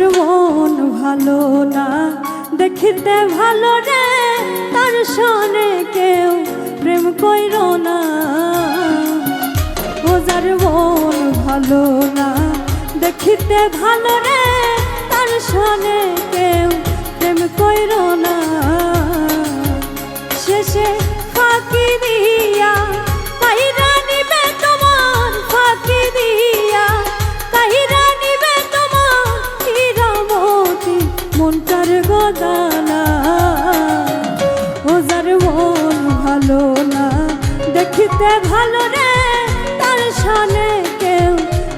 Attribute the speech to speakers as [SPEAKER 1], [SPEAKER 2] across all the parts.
[SPEAKER 1] যার মন ভালো না, দেখিতে ভালো রে, তার সনে কেউ প্রেম কইর না। ও যার মন ভালো না, দেখিতে ভালো রে ভালো না। দেখিতে ভালো রে তার সানে কেউ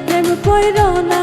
[SPEAKER 1] প্রেম কইর না।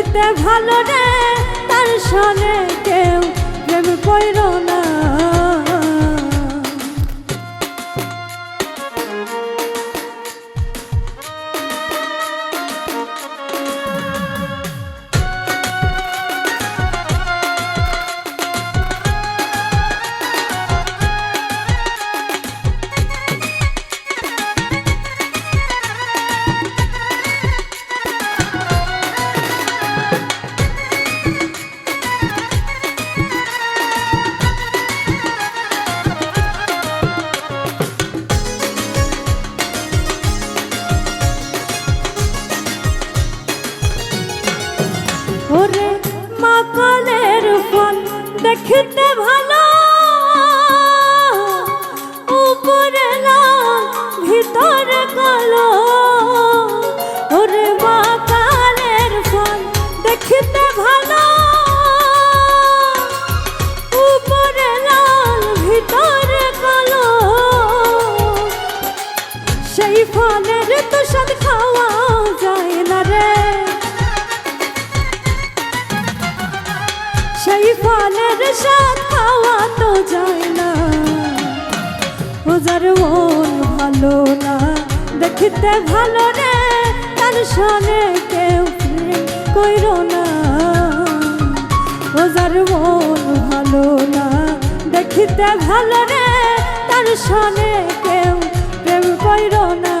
[SPEAKER 1] দেখিতে ভালো রে তার সনে কেউ প্রেম কইর না। ওরে স্বাদ খাওয়া তো যায় না। ও যার মন ভালো না। দেখিতে ভালো রে তার সনে কেউ কইর না। ও যার মন ভালো না। দেখিতে ভালো রে তার সনে কেউ প্রেম কইর না।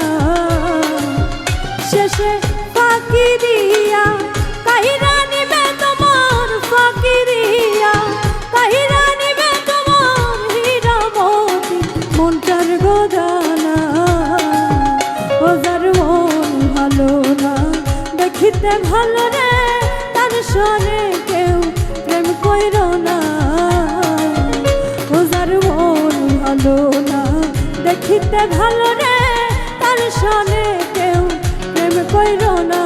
[SPEAKER 1] দেখিতে ভালো রে, তার সনে কেউ প্রেম কইর না।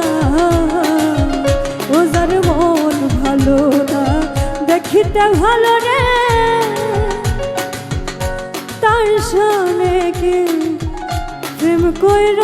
[SPEAKER 1] ও যার মন ভালো না দেখিতে ভালো রে। তার সনে কেউ প্রেম কইর